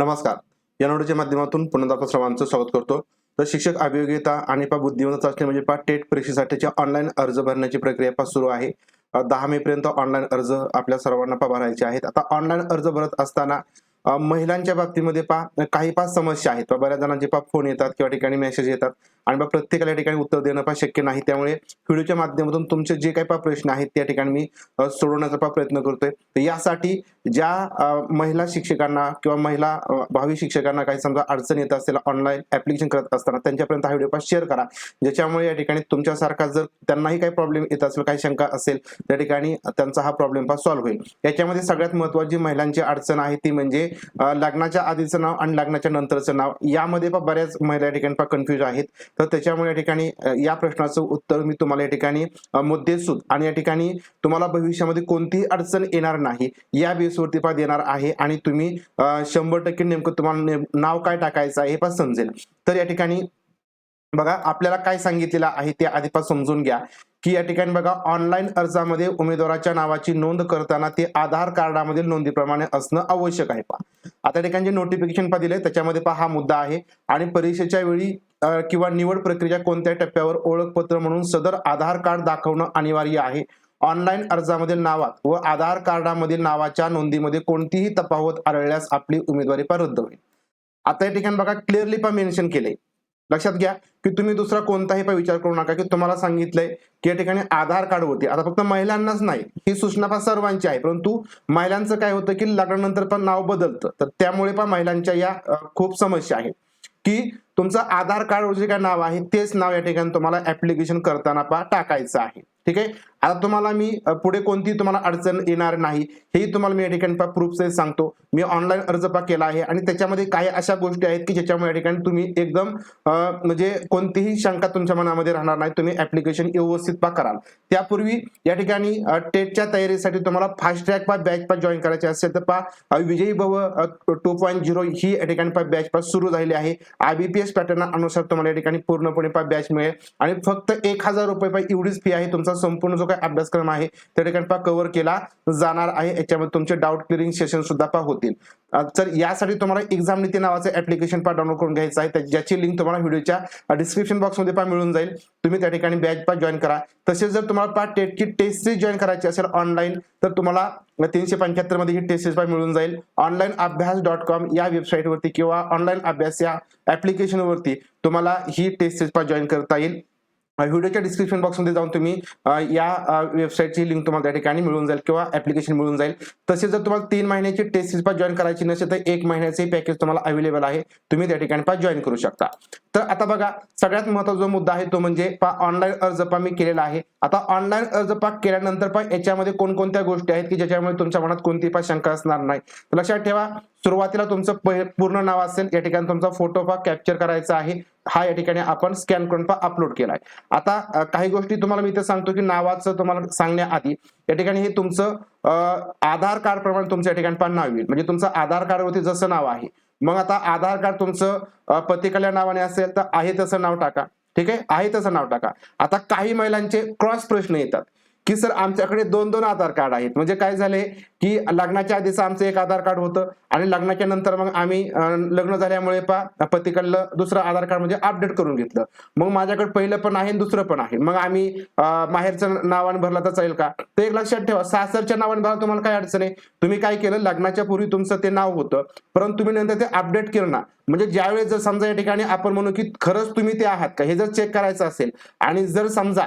नमस्कार. या माध्यमातून पुन्हा सर्वांचं स्वागत करतो. तर शिक्षक अभियोग्यता आणि पा बुद्धिमत्ता चाचणी म्हणजे पा टेट परीक्षेसाठीच्या ऑनलाईन अर्ज भरण्याची प्रक्रिया पा सुरू आहे. दहा मे पर्यंत ऑनलाईन अर्ज आपल्या सर्वांना पा भरायचे आहेत. आता ऑनलाईन अर्ज भरत असताना महिलांच्या बाबतीमध्ये पा काही पाच समस्या आहेत. बऱ्याच जणांचे पा फोन येतात किंवा ठिकाणी मेसेज येतात. आणि मग प्रत्येकाला या ठिकाणी उत्तर देणं पण शक्य नाही. त्यामुळे व्हिडिओच्या माध्यमातून तुमचे जे काही पा प्रश्न आहेत त्या ठिकाणी मी सोडवण्याचा पा प्रयत्न करतोय. तर यासाठी ज्या महिला शिक्षकांना किंवा महिला भावी शिक्षकांना काही समजा अडचण येत असेल ऑनलाईन ऍप्लिकेशन करत असताना त्यांच्यापर्यंत हा व्हिडिओ पास शेअर करा. ज्याच्यामुळे या ठिकाणी तुमच्यासारखा जर त्यांनाही काही प्रॉब्लेम येत असेल काही शंका असेल त्या ठिकाणी त्यांचा हा प्रॉब्लेम पास सॉल्व्ह होईल. याच्यामध्ये सगळ्यात महत्वाची महिलांची अडचण आहे ती म्हणजे लग्नाच्या आधीचं नाव आणि लग्नाच्या नंतरचं नाव. यामध्ये पण बऱ्याच महिला या ठिकाणी पा कन्फ्युज आहेत. तर त्याच्यामुळे या ठिकाणी या प्रश्नाचं उत्तर मी तुम्हाला या ठिकाणी मुद्देसूद आणि या ठिकाणी तुम्हाला भविष्यामध्ये कोणतीही अडचण येणार नाही या बेसवरती पा देणार आहे आणि तुम्ही शंभर टक्के नेमकं तुम्हाला नाव काय टाकायचं आहे हे पण समजेल. तर या ठिकाणी बघा आपल्याला काय सांगितलेलं आहे ते आधीपास समजून घ्या की या ठिकाणी बघा ऑनलाईन अर्जामध्ये उमेदवाराच्या नावाची नोंद करताना ते आधार कार्डामधील नोंदीप्रमाणे असणं आवश्यक आहे पहा. आता ठिकाणी जे नोटिफिकेशन पा दिले त्याच्यामध्ये पहा हा मुद्दा आहे आणि परीक्षेच्या वेळी किंवा निवड प्रक्रियेच्या कोणत्याही टप्प्यावर ओळखपत्र म्हणून सदर आधार कार्ड दाखवणं अनिवार्य आहे? ऑनलाईन अर्जामधील नावात व आधार कार्डामधील नावाच्या नोंदीमध्ये कोणतीही तफावत आढळल्यास आपली उमेदवारी पा रद्द होईल आता या ठिकाणी बघा क्लिअरली पण मेन्शन केलंय. लक्षात घ्या की तुम्ही दुसरा कोणताही पण विचार करू नका की तुम्हाला सांगितलंय की या ठिकाणी आधार कार्ड होते. आता फक्त महिलांनाच नाही ही सूचना पण सर्वांची आहे. परंतु महिलांचं काय होतं की लग्नानंतर पण नाव बदलतं. तर त्यामुळे पण महिलांच्या या खूप समस्या आहेत की तुमचं आधार कार्ड जे काय नाव आहे तेच नाव या ठिकाणी तुम्हाला ऍप्लिकेशन करताना पा टाकायचं आहे. ठीक आहे? आता तुम्हाला मी पुढे कोणती तुम्हाला अडचण येणार नाही. हेही तुम्हाला मी या ठिकाणी पा प्रूफ सांगतो. मी ऑनलाईन अर्ज पा केला आहे. आणि त्याच्यामध्ये काही अशा गोष्टी आहेत की ज्याच्यामुळे या ठिकाणी तुम्ही एकदम म्हणजे कोणतीही शंका तुमच्या मनामध्ये राहणार नाही. तुम्ही ऍप्लिकेशन व्यवस्थित पा कराल. त्यापूर्वी या ठिकाणी टेटच्या तयारीसाठी तुम्हाला फास्ट ट्रॅक पा बॅच पा जॉईन करायचे असेल तर पा विजयी भव टू पॉईंट झिरो ही या ठिकाणी पा बॅच पा सुरू झालेली आहे. आयबीपीएस पॅटर्न अनुसार तुम्हाला या ठिकाणी पूर्णपणे पा बॅच मिळेल. आणि फक्त एक हजार रुपये पा एवढीच फी आहे. तुमचा संपूर्ण जो काय अभ्यासक्रम आहे त्या ठिकाणी पहा कव्हर केला जाणार आहे. याच्यामध्ये तुमचे डाऊट क्लिअरिंग सेशन सुद्धा पहा होतील. तर यासाठी तुम्हाला एक्झाम नीती नावाचं ऍप्लिकेशन पहा डाउनलोड करून घ्यायचं आहे. त्या- ज्याची लिंक तुम्हाला व्हिडिओच्या डिस्क्रिप्शन बॉक्समध्ये पहा मिळून जाईल. तुम्ही त्या ठिकाणी बॅच पा जॉईन करा. तसेच जर तुम्हाला पहा टेटची टेस्ट सिरीज जॉईन करायची असेल ऑनलाईन तर तुम्हाला तीनशे पंच्याहत्तरमध्ये ही टेस्ट सिरीज मिळून जाईल. ऑनलाईन अभ्यास डॉट कॉम या वेबसाईटवरती किंवा ऑनलाईन अभ्यास या ऍप्लिकेशनवरती तुम्हाला ही टेस्ट सिरीज जॉईन करता येईल. व्हिडिओच्या डिस्क्रिप्शन बॉक्समध्ये जाऊन तुम्ही या वेबसाईटची लिंक तुम्हाला त्या ठिकाणी मिळून जाईल किंवा ऍप्लिकेशन मिळून जाईल. तसेच जर तुम्हाला तीन महिन्याची टेस्ट सिरीज जॉईन करायची नसेल तर एक महिन्याचे पॅकेज तुम्हाला अवेलेबल आहे. तुम्ही त्या ठिकाणी पा जॉईन करू शकता. तर आता बघा सगळ्यात महत्त्वाचा जो मुद्दा आहे तो म्हणजे पा ऑनलाईन अर्ज पा मी केलेला आहे. आता ऑनलाईन अर्ज पा केल्यानंतर पा याच्यामध्ये कोणकोणत्या गोष्टी आहेत की ज्याच्यामुळे तुमच्या मनात कोणती पा शंका असणार नाही. लक्षात ठेवा सुरुवातीला तुमचं पहि- पूर्ण नाव असेल या ठिकाणी तुमचा फोटो पा कॅप्चर करायचा आहे. हा या ठिकाणी आपण स्कॅन करून अपलोड केलाय. आता काही गोष्टी तुम्हाला मी इथे सांगतो की नावाचं तुम्हाला सांगण्याआधी या ठिकाणी हे तुमचं आधार कार्ड प्रमाणे तुमच्या या ठिकाणी पण नाव येईल. म्हणजे तुमचं आधार कार्डवरती जसं नाव आहे. मग आता आधार कार्ड तुमचं पतिकल्या नावाने असेल तर आहे तसं नाव टाका. ठीक आहे? आहे तसं नाव टाका. आता काही महिलांचे क्रॉस प्रश्न येतात. की सर आमच्याकडे दोन दोन आधार कार्ड आहेत. म्हणजे काय झाले की लग्नाच्या आधीचं आमचं एक आधार कार्ड होतं आणि लग्नाच्या नंतर मग आम्ही लग्न झाल्यामुळे पा पतीकडलं दुसरं आधार कार्ड म्हणजे अपडेट करून घेतलं. मग माझ्याकडे पहिलं पण आहे आणि दुसरं पण आहे. मग आम्ही माहेरचं नावाने भरला तर चालेल का? ते एक लक्षात ठेवा. सासरच्या नावाने भरा तुम्हाला काय अडचण आहे? तुम्ही काय केलं? लग्नाच्या पूर्वी तुमचं ते नाव होतं. परंतु तुम्ही नंतर ते अपडेट केलं ना. म्हणजे ज्यावेळेस जर समजा या ठिकाणी आपण म्हणू की खरंच तुम्ही ते आहात का? हे जर चेक करायचं असेल आणि जर समजा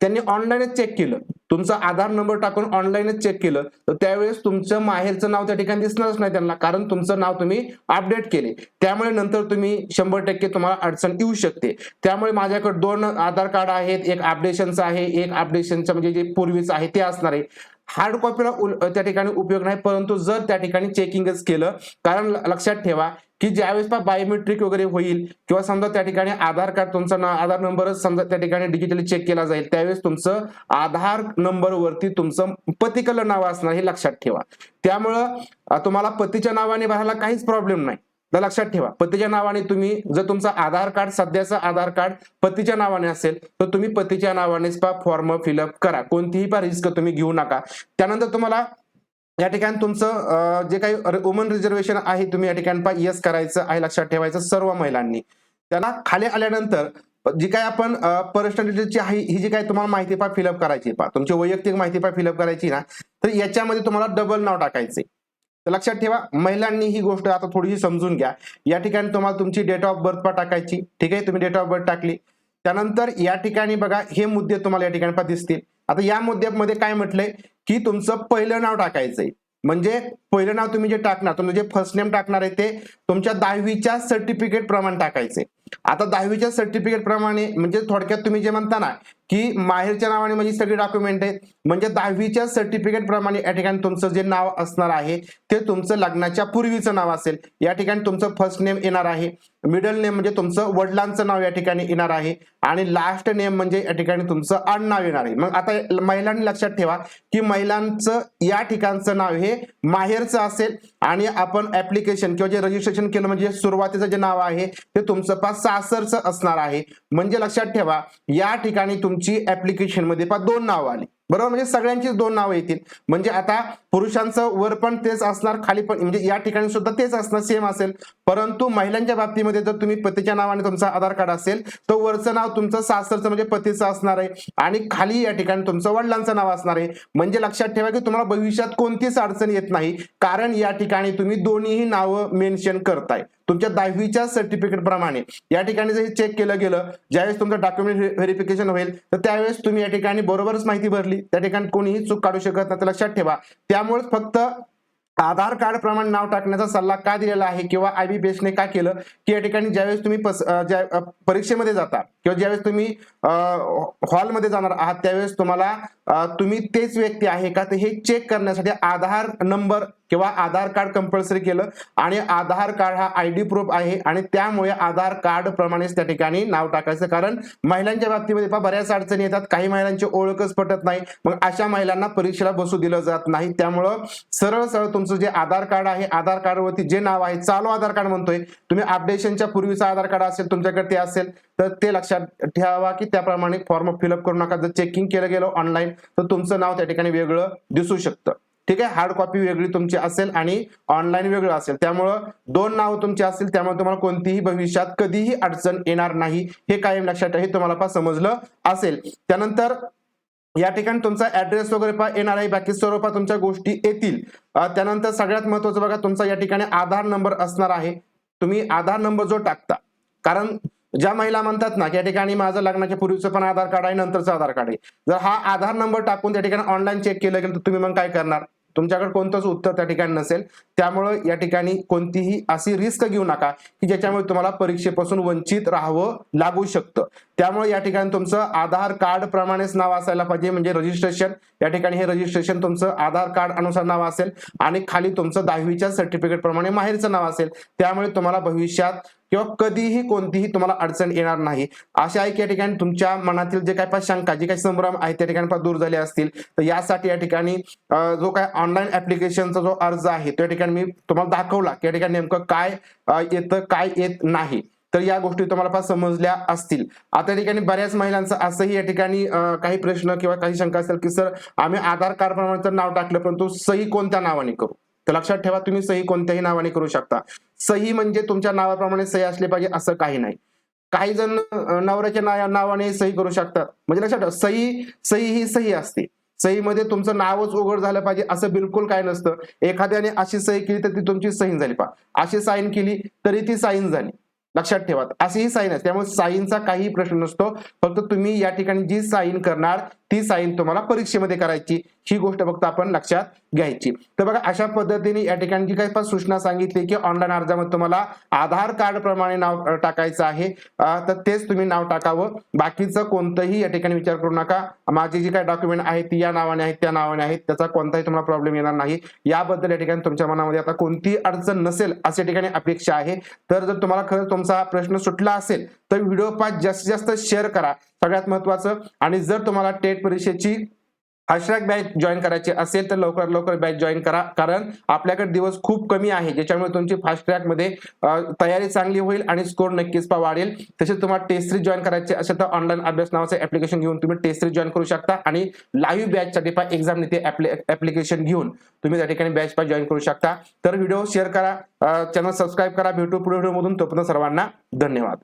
त्यांनी ऑनलाईनच चेक केलं. तुमचा आधार नंबर टाकून ऑनलाईनच चेक केलं. तर त्यावेळेस तुमचं माहेरचं नाव त्या ठिकाणी दिसणारच नाही त्यांना कारण तुमचं नाव तुम्ही अपडेट केले. त्यामुळे नंतर तुम्ही शंभर टक्के तुम्हाला अडचण येऊ शकते. त्यामुळे माझ्याकडे दोन आधार कार्ड आहेत एक अपडेशनचं आहे एक अपडेशनचं म्हणजे जे पूर्वीचं आहे ते असणार आहे. हार्ड कॉपीला त्या ठिकाणी उपयोग नाही परंतु जर त्या ठिकाणी चेकिंगच केलं कारण लक्षात ठेवा की ज्यावेळेस पा बायोमेट्रिक वगैरे होईल किंवा समजा त्या ठिकाणी आधार कार्ड तुमचा ना- आधार नंबरच समजा त्या ठिकाणी डिजिटली चेक केला जाईल त्यावेळेस तुमचं आधार नंबरवरती तुमचं पतिकल नाव असणार हे लक्षात ठेवा. त्यामुळं तुम्हाला पतीच्या नावाने भरायला काहीच प्रॉब्लेम नाही. लक्षात ठेवा. पतीच्या नावाने तुम्ही जर तुमचा आधार कार्ड सध्याचा आधार कार्ड पतीच्या नावाने असेल तर तुम्ही पतीच्या नावानेच पा फॉर्म फिलअप करा. कोणतीही पा रिस्क तुम्ही घेऊ नका. त्यानंतर तुम्हाला या ठिकाणी तुमचं जे काही वुमन रिझर्वेशन आहे तुम्ही या ठिकाणी पा यस करायचं आहे लक्षात ठेवायचं सर्व महिलांनी. त्याला खाली आल्यानंतर जी काय आपण पर्सनॅलिटीची आहे ही जी काय तुम्हाला माहिती पहा फिलअप करायची पहा. तुमची वैयक्तिक माहिती पा फिलअप करायची ना. तर याच्यामध्ये तुम्हाला डबल नाव टाकायचे तर लक्षात ठेवा महिलांनी ही गोष्ट आता थोडीशी समजून घ्या. या ठिकाणी तुम्हाला तुमची डेट ऑफ बर्थ पण टाकायची. ठीक आहे? तुम्ही डेट ऑफ बर्थ टाकली. त्यानंतर या ठिकाणी बघा हे मुद्दे तुम्हाला या ठिकाणी दिसतील. आता या मुद्द्यामध्ये काय म्हटलंय? की तुमचं पहिलं नाव टाकायचंय. म्हणजे पहिलं नाव तुम्ही जे टाकणार तुम्ही जे फर्स्ट नेम टाकणार आहे ते तुमच्या दहावीच्या सर्टिफिकेट प्रमाण टाकायचे आता दहावीच्या सर्टिफिकेट प्रमाणे म्हणजे थोडक्यात तुम्ही जे म्हणता ना की माहेरच्या नावाने म्हणजे सगळे डॉक्युमेंट आहेत म्हणजे दहावीच्या सर्टिफिकेट प्रमाणे या ठिकाणी तुमचं जे नाव असणार आहे ते तुमचं लग्नाच्या पूर्वीचं नाव असेल. या ठिकाणी तुमचं फर्स्ट नेम येणार आहे. मिडल नेम म्हणजे तुमचं वडिलांचं नाव या ठिकाणी येणार आहे. आणि लास्ट नेम म्हणजे या ठिकाणी तुमचं आडनाव येणार आहे. मग आता महिलांनी लक्षात ठेवा की महिलांचं या ठिकाणचं नाव हे माहेरचं असेल. आणि आपण ऍप्लिकेशन किंवा जे रजिस्ट्रेशन केलं म्हणजे सुरुवातीचं जे नाव आहे ते तुमचं पास सासरचं असणार आहे. म्हणजे लक्षात ठेवा या ठिकाणी तुमची ऍप्लिकेशनमध्ये पा दोन नावं आली. बरोबर? म्हणजे सगळ्यांचीच दोन नावं येतील. म्हणजे आता पुरुषांचं वर पण तेच असणार खाली पण म्हणजे या ठिकाणी सुद्धा तेच असणार सेम असेल. परंतु महिलांच्या बाबतीमध्ये जर तुम्ही पतीच्या नावाने तुमचं आधार कार्ड असेल तर वरचं नाव तुमचं सासरचं म्हणजे पतीचं असणार आहे. आणि खाली या ठिकाणी तुमचं वडिलांचं नाव असणार आहे. म्हणजे लक्षात ठेवा की तुम्हाला भविष्यात कोणतीच अडचण येत नाही. कारण या ठिकाणी तुम्ही दोन्हीही नावं मेन्शन करताय. तुमच्या दहावीच्या सर्टिफिकेट प्रमाणे. या ठिकाणी जर चेक केलं गेलं ज्यावेळेस तुमचं डॉक्युमेंट व्हेरिफिकेशन होईल तर त्यावेळेस तुम्ही या ठिकाणी बरोबरच माहिती भरली. त्या ठिकाणी कोणीही चूक काढू शकत नाही तर लक्षात ठेवा. त्यामुळे फक्त आधार कार्ड प्रमाणे नाव टाकण्याचा सल्ला का दिलेला आहे किंवा आय बी ने काय केलं? की या ठिकाणी ज्यावेळेस तुम्ही पस- ज्या परीक्षेमध्ये जाता किंवा ज्यावेळेस तुम्ही हॉलमध्ये जाणार आहात त्यावेळेस तुम्हाला तुम्ही तेच व्यक्ती आहे का? तर हे चेक करण्यासाठी आधार नंबर किंवा आधार कार्ड कंपल्सरी केलं आणि आधार कार्ड हा आय डी प्रूफ आहे आणि त्यामुळे आधार कार्ड प्रमाणेच त्या ठिकाणी नाव टाकायचं. कारण महिलांच्या बाबतीमध्ये पहा बऱ्याच अडचणी येतात. काही महिलांची ओळखच पटत नाही. मग अशा महिलांना परीक्षेला बसू दिलं जात नाही. त्यामुळं सरळ सरळ तुमचं जे आधार कार्ड आहे आधार कार्डवरती जे नाव आहे चालू आधार कार्ड म्हणतोय. तुम्ही अपडेशनच्या पूर्वीचं आधार कार्ड असेल तुमच्याकडे ते असेल. तर ते लक्षात ठेवा की त्याप्रमाणे फॉर्म फिलअप करू नका. जर चेकिंग केलं गेलं ऑनलाईन तर तुमचं नाव त्या ठिकाणी वेगळं दिसू शकतं. ठीक आहे? हार्ड कॉपी वेगळी तुमची असेल आणि ऑनलाईन वेगळं असेल. त्यामुळं दोन नाव तुमची असतील त्यामुळे तुम्हाला कोणतीही भविष्यात कधीही अडचण येणार नाही. हे कायम लक्षात हे तुम्हाला पा समजलं असेल. त्यानंतर या ठिकाणी तुमचा ऍड्रेस वगैरे पा येणार आहे. बाकी सर्व पा तुमच्या गोष्टी येतील. त्यानंतर सगळ्यात महत्वाचं बघा तुमचा या ठिकाणी आधार नंबर असणार आहे. तुम्ही आधार नंबर जो टाकता कारण ज्या महिला म्हणतात ना की या ठिकाणी माझं लग्नाच्या पूर्वीचं पण आधार कार्ड आहे नंतरचं आधार कार्ड आहे. जर हा आधार नंबर टाकून त्या ठिकाणी ऑनलाईन चेक केलं गेलं तर तुम्ही मग काय करणार? तुमच्याकडे कोणतंच उत्तर त्या ठिकाणी नसेल. त्यामुळं या ठिकाणी कोणतीही अशी रिस्क घेऊ नका की ज्याच्यामुळे तुम्हाला परीक्षेपासून वंचित राहावं लागू शकतं. त्यामुळे या ठिकाणी तुमचं आधार कार्ड प्रमाणेच नाव असायला पाहिजे म्हणजे रजिस्ट्रेशन या ठिकाणी हे रजिस्ट्रेशन तुमचं आधार कार्ड अनुसार नाव असेल आणि खाली तुमचं दहावीच्या सर्टिफिकेट प्रमाणे माहेरचं नाव असेल. त्यामुळे तुम्हाला भविष्यात किंवा कधीही कोणतीही तुम्हाला अडचण येणार नाही. अशा आहे की या ठिकाणी तुमच्या मनातील जे काय शंका जे काही संभ्रम आहे त्या ठिकाणी दूर झाले असतील तर यासाठी या ठिकाणी जो काय ऑनलाईन ऍप्लिकेशनचा जो अर्ज आहे तो या ठिकाणी मी तुम्हाला दाखवला की या ठिकाणी नेमकं काय येतं काय येत नाही. तर या गोष्टी तुम्हाला फार समजल्या असतील. आता या ठिकाणी बऱ्याच महिलांचं असंही या ठिकाणी काही प्रश्न किंवा काही शंका असेल की सर आम्ही आधार कार्ड प्रमाणे तर नाव टाकलं परंतु सही कोणत्या नावाने करू? तर लक्षात ठेवा तुम्ही सही कोणत्याही नावाने करू शकता. सही म्हणजे तुमच्या नावाप्रमाणे सही असली पाहिजे असं काही नाही. काही जण नवऱ्याच्या ना- नावाने सही करू शकतात. म्हणजे लक्षात ठेवा सही सही ही सही असते. सहीमध्ये तुमचं नावच उघड झालं पाहिजे असं बिलकुल काय नसतं. एखाद्याने अशी सही केली तर ती तुमची सहीन झाली. पा अशी साईन केली तरी ती साईन झाली. लक्षात ठेवा अशी ही साईन असते. त्यामुळे साईनचा काही प्रश्न नसतो. फक्त तुम्ही या ठिकाणी जी साईन करणार ती साईन तुम्हाला परीक्षेमध्ये करायची. ही गोष्ट फक्त आपण लक्षात घ्यायची. तर बघा अशा पद्धतीने या ठिकाणी जी काही पण सूचना सांगितली की ऑनलाईन अर्जामध्ये तुम्हाला आधार कार्ड प्रमाणे नाव टाकायचं आहे. तर तेच तुम्ही नाव टाकावं. बाकीचं कोणतंही या ठिकाणी विचार करू नका. माझी जी काही डॉक्युमेंट आहेत ती या नावाने आहेत त्या नावाने आहेत. त्याचा कोणताही तुम्हाला प्रॉब्लेम येणार नाही. याबद्दल या ठिकाणी तुमच्या मनामध्ये आता कोणतीही अडचण नसेल अशा ठिकाणी अपेक्षा आहे. तर जर तुम्हाला खरंच तुमचा प्रश्न सुटला असेल तर व्हिडिओ पाच जास्तीत जास्त शेअर करा. सगळ्यात महत्वाचं. आणि जर तुम्हाला टेट परीक्षेची फास्ट बॅच जॉईन करायची असेल तर लवकर लवकर बॅच जॉईन करा. कारण आपल्याकडे दिवस खूप कमी आहे. ज्याच्यामुळे तुमची फास्ट ट्रॅकमध्ये तयारी चांगली होईल आणि स्कोर नक्कीच पा वाढेल. तसेच तुम्हाला टेस्ट थ्री जॉईन करायचे असेल तर ऑनलाईन अभ्यास नावाचं ऍप्लिकेशन घेऊन तुम्ही टेस्ट थ्री जॉईन करू शकता आणि लाईव्ह बॅच साठी पण एक्झाम ते ऍप्लिकेशन घेऊन. तुम्ही त्या ठिकाणी बॅच पा जॉईन करू शकता. तर व्हिडिओ शेअर करा चॅनल सबस्क्राईब करा. भेटू पुढे व्हिडिओमधून तोपर्यंत सर्वांना धन्यवाद.